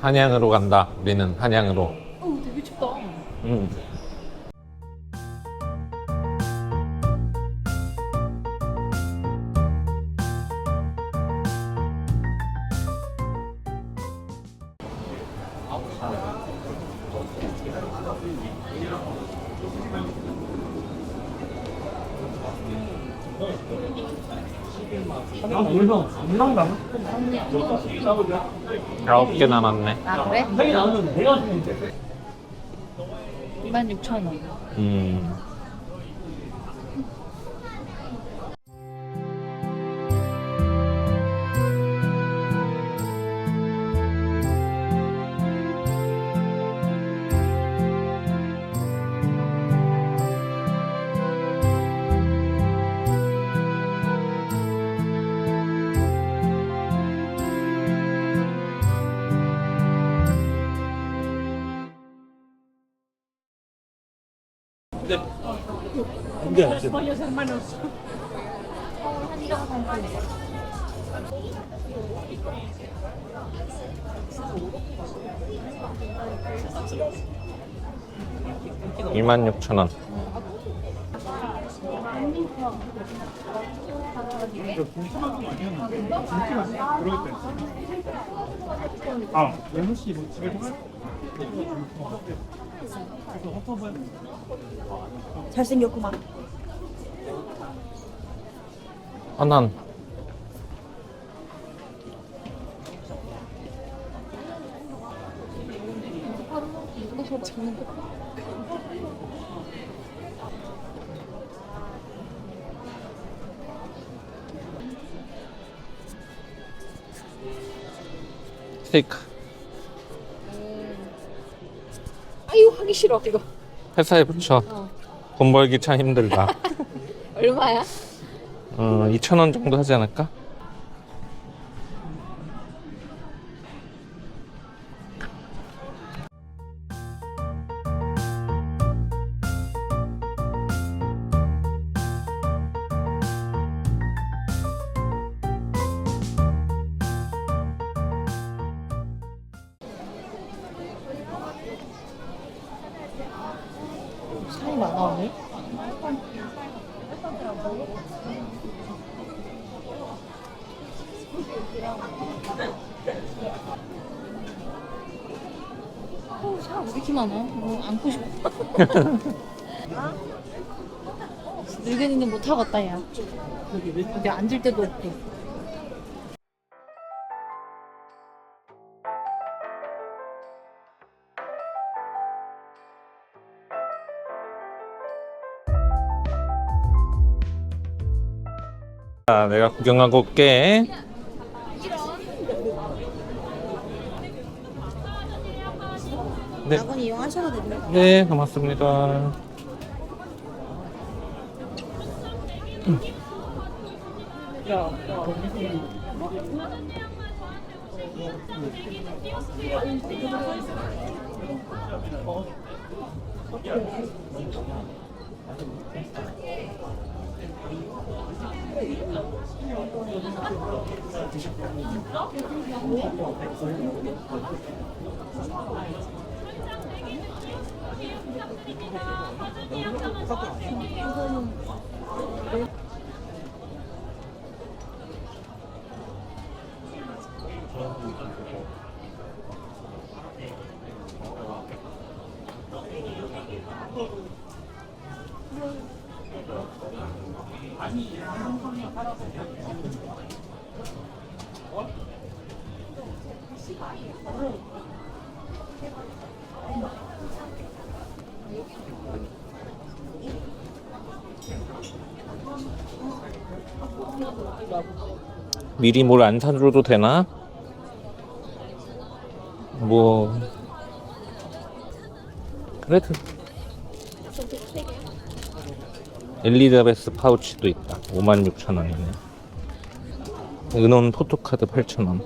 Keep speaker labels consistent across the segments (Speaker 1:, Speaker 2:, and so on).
Speaker 1: 한양으로 간다. 우리는 한양으로.
Speaker 2: 어, 되게 춥다.
Speaker 1: 음. 아홉 개 남았네.
Speaker 2: 아, 그래? 26,000원.
Speaker 1: 음. 이만 육천 원.
Speaker 3: 아, 연우 씨뭐 집에 가?
Speaker 4: 잘생겼구만.
Speaker 1: 하난. 스테이크.
Speaker 2: 아유, 하기 싫어, 이거.
Speaker 1: 회사에 붙여. 돈 벌기 참 힘들다.
Speaker 2: 얼마야?
Speaker 1: 어, 2천 원 정도 하지 않을까?
Speaker 2: 사이 많아, 오늘? 어, 사람 왜 이렇게 많아? 뭐 안고 싶어. 늙은이는 못 하겠다, 야. 여기 앉을 데도 없고.
Speaker 1: 자, 내가 구경하고 올게. 네,
Speaker 4: 낙원 이용하셔도 됩니다.
Speaker 1: 네, 고맙습니다. 아니 미리 뭘 안 사줘도 되나? 뭐 그래도 엘리자베스 파우치도 있다. 56,000원이네. 은원 포토카드 8,000원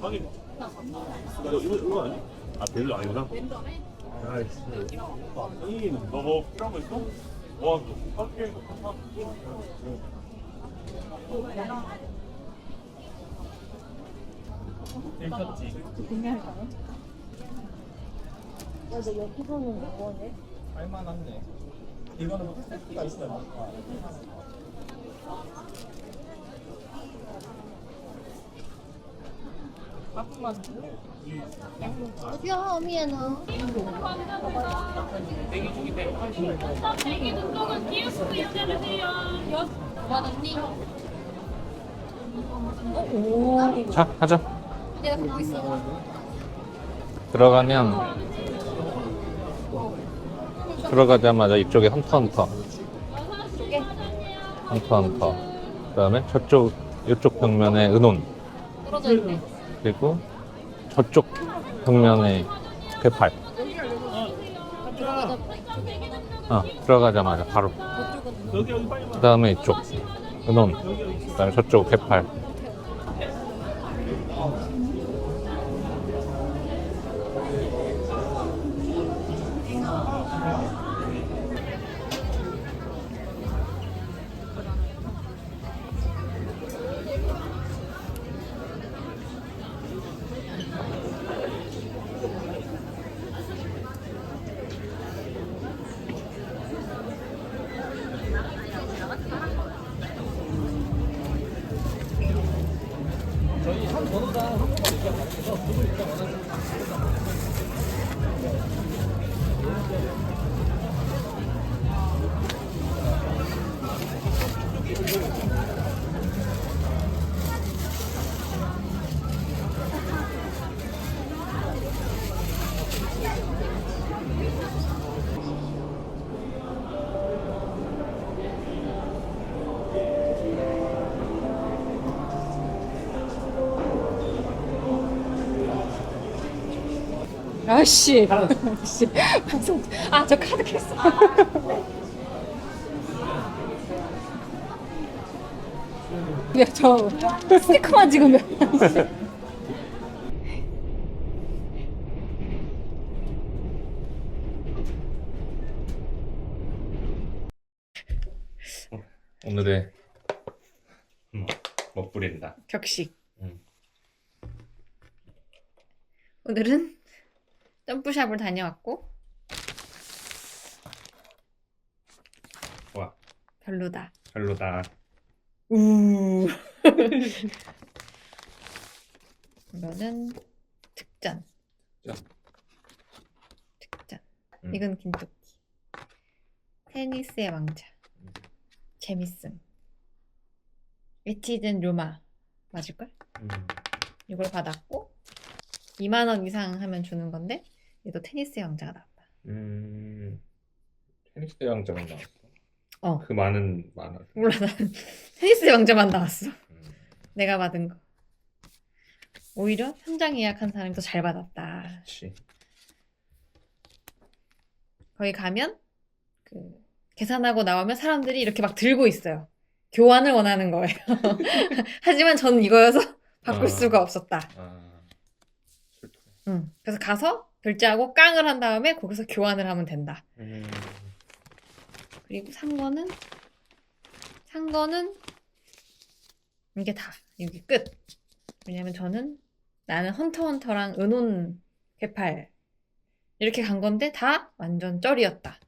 Speaker 3: 확인. 이거 이거 이거 아니야? 아 벨로 아니구나. 나이스. 아니 너뭐 필요한 거 있어? 와, 깜짝이야. 괜찮지?
Speaker 2: 구매할까요?
Speaker 4: 여기서는 뭐네?
Speaker 3: 할만한데. 이거는 뭐 세트가 있어요.
Speaker 4: 어디야, 어미야너?
Speaker 1: 자, 가자.
Speaker 4: 내가 보고 있어.
Speaker 1: 들어가면 들어가자마자 이쪽에 헌터헌터. 헌터헌터. 그 다음에 저쪽 이쪽 벽면에 은혼.
Speaker 2: 떨어져 있네.
Speaker 1: 그리고 저쪽 벽면에 괴팔. 어, 들어가자마자 바로.
Speaker 3: 와.
Speaker 1: 그다음에 이쪽 은혼. 그 다음에 저쪽 괴팔 Thank you.
Speaker 2: 아씨. 아씨. 방송. 아, 저 카드 캤어. 야, 저 스티커만 찍으면.
Speaker 1: 오늘의 음, 먹부린다
Speaker 2: 격식.
Speaker 1: 음.
Speaker 2: 오늘은 점프샵을 다녀왔고
Speaker 1: 와
Speaker 2: 별로다.
Speaker 1: 별로다
Speaker 2: 우. 이거는 특전.
Speaker 1: 특전.
Speaker 2: 특전.
Speaker 1: 음.
Speaker 2: 이건 긴토끼. 테니스의 왕자. 재밌음. 에티든 로마. 맞을걸?
Speaker 1: 음.
Speaker 2: 이걸 받았고 2만 원 이상 하면 주는 건데 얘도 테니스의 왕자가 나왔다.
Speaker 1: 음, 테니스 대왕자만 나왔어.
Speaker 2: 어.
Speaker 1: 그 많은 만화.
Speaker 2: 몰라 난 테니스의 왕자만 나왔어.
Speaker 1: 음.
Speaker 2: 내가 받은 거. 오히려 현장 예약한 사람이 더 잘 받았다.
Speaker 1: 그치.
Speaker 2: 거기 가면 그 계산하고 나오면 사람들이 이렇게 막 들고 있어요. 교환을 원하는 거예요. 하지만 저는 이거여서 바꿀
Speaker 1: 아.
Speaker 2: 수가 없었다.
Speaker 1: 아, 슬프네.
Speaker 2: 응. 그래서 가서 결제하고 깡을 한 다음에 거기서 교환을 하면 된다.
Speaker 1: 음,
Speaker 2: 그리고 산 거는 산 거는 이게 다 여기 끝. 왜냐면 저는 나는 헌터 헌터랑 은혼 개팔 이렇게 간 건데 다 완전 쩔이었다.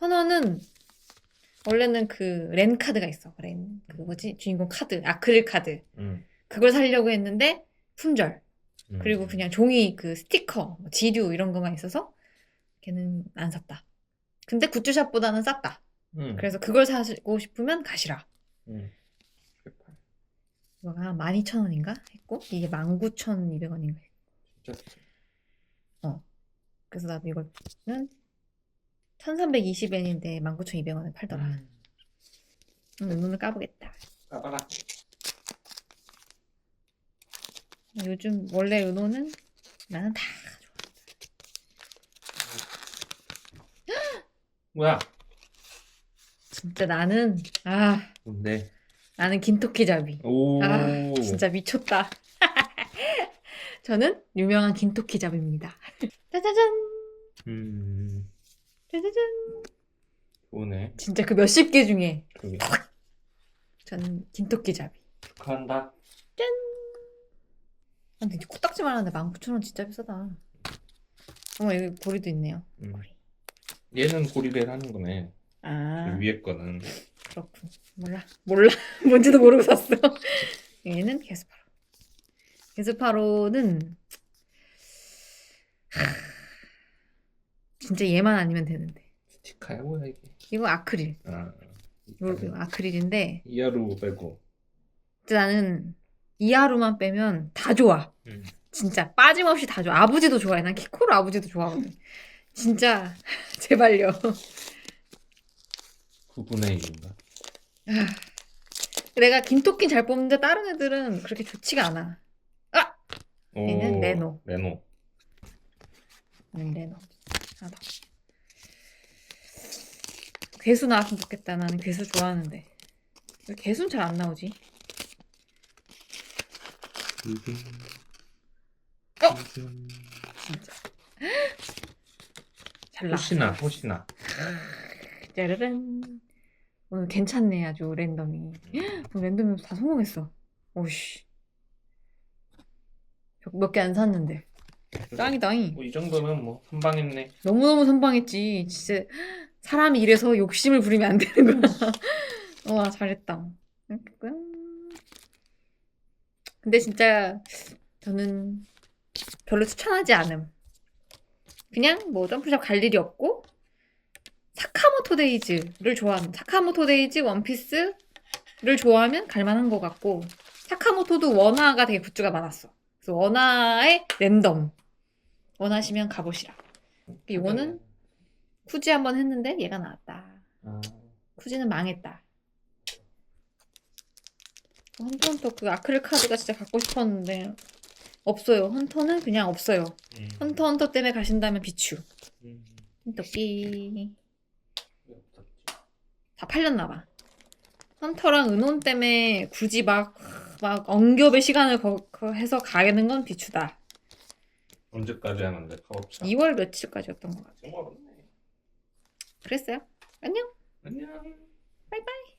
Speaker 2: 헌어는 원래는 그렌 카드가 있어. 렌. 그 뭐지? 주인공 카드. 아크릴 카드.
Speaker 1: 음,
Speaker 2: 그걸 사려고 했는데 품절.
Speaker 1: 음.
Speaker 2: 그리고 그냥 종이 그 스티커, 뭐 지류 이런 것만 있어서 걔는 안 샀다. 근데 굿즈샵보다는 쌌다.
Speaker 1: 음,
Speaker 2: 그래서 그걸 사고 싶으면 가시라.
Speaker 1: 음.
Speaker 2: 이거가 12,000원인가 했고 이게 19,200원인가
Speaker 1: 진짜
Speaker 2: 그래서 나도 이거는 1,320엔인데 19,200원에 팔더라.
Speaker 1: 음.
Speaker 2: 음, 눈을 까보겠다.
Speaker 1: 까봐라.
Speaker 2: 요즘 원래 은호는 나는 다 좋아한다.
Speaker 1: 뭐야?
Speaker 2: 진짜 나는 아
Speaker 1: 뭔데?
Speaker 2: 나는 긴토끼 잡이.
Speaker 1: 오.
Speaker 2: 아 진짜 미쳤다. 저는 유명한 긴토끼 잡입니다. 짜자잔.
Speaker 1: 음.
Speaker 2: 짜자잔.
Speaker 1: 오네.
Speaker 2: 진짜 그 몇십 개 중에
Speaker 1: 그게.
Speaker 2: 저는 긴토끼 잡이.
Speaker 1: 축하한다.
Speaker 2: 짠. 근데 코딱지만 하는데 19,000원 진짜 비싸다. 어머 여기 고리도 있네요.
Speaker 1: 음.
Speaker 2: 고리.
Speaker 1: 얘는 고리를 하는 거네. 아그 위에 거는.
Speaker 2: 그렇군. 몰라 몰라 뭔지도 모르고 샀어. 얘는 게스파로. 게스파로는 하... 진짜 얘만 아니면 되는데.
Speaker 1: 스티커야 뭐야 이게?
Speaker 2: 이거 아크릴.
Speaker 1: 아.
Speaker 2: 이거, 아크릴인데
Speaker 1: 이하로 빼고.
Speaker 2: 나는 이하루만 빼면 다 좋아.
Speaker 1: 음.
Speaker 2: 진짜 빠짐없이 다 좋아. 아버지도 좋아해. 난 키코로 아버지도 좋아하거든. 진짜 제발요.
Speaker 1: 9분의 1인가?
Speaker 2: 내가 긴토끼 잘 뽑는데 다른 애들은 그렇게 좋지가 않아.
Speaker 1: 오.
Speaker 2: 얘는 레노.
Speaker 1: 레노.
Speaker 2: 음, 레노. 하나 더. 괴수 나왔으면 좋겠다. 나는 괴수 좋아하는데. 왜 괴수는 잘 안 나오지? 어? 진짜. 잘 나왔어.
Speaker 1: 호시나 호시나.
Speaker 2: 짜르란. 오늘 괜찮네 아주 랜덤이. 랜덤이 다 성공했어. 오씨. 몇 개 안 샀는데. 짱이다잉.
Speaker 1: 뭐이 정도면 뭐 한방했네.
Speaker 2: 너무너무 선방했지. 진짜 사람이 이래서 욕심을 부리면 안 되는 거야. 와 잘했다. 음. 근데 진짜 저는 별로 추천하지 않음. 그냥 뭐 점프샵 갈 일이 없고 사카모토 데이즈를 좋아하는 사카모토 데이즈 원피스를 좋아하면 갈만한 것 같고 사카모토도 원화가 되게 굿즈가 많았어. 그래서 원화의 랜덤 원하시면 가보시라. 이거는 쿠지 한번 했는데 얘가 나왔다.
Speaker 1: 아,
Speaker 2: 쿠지는 망했다. 헌터헌터 그 아크릴 카드가 진짜 갖고 싶었는데 없어요. 헌터는 그냥 없어요.
Speaker 1: 음.
Speaker 2: 헌터헌터 때문에 가신다면 비추.
Speaker 1: 음.
Speaker 2: 떡기 다 팔렸나봐. 헌터랑 은혼 때문에 굳이 막, 막 엉겹의 시간을 거, 거 해서 가는 건 비추다.
Speaker 1: 언제까지 하는데 파업차?
Speaker 2: 2월 며칠까지였던 것 같아.
Speaker 1: 정말 없네.
Speaker 2: 그랬어요? 안녕.
Speaker 1: 안녕.
Speaker 2: 바이바이.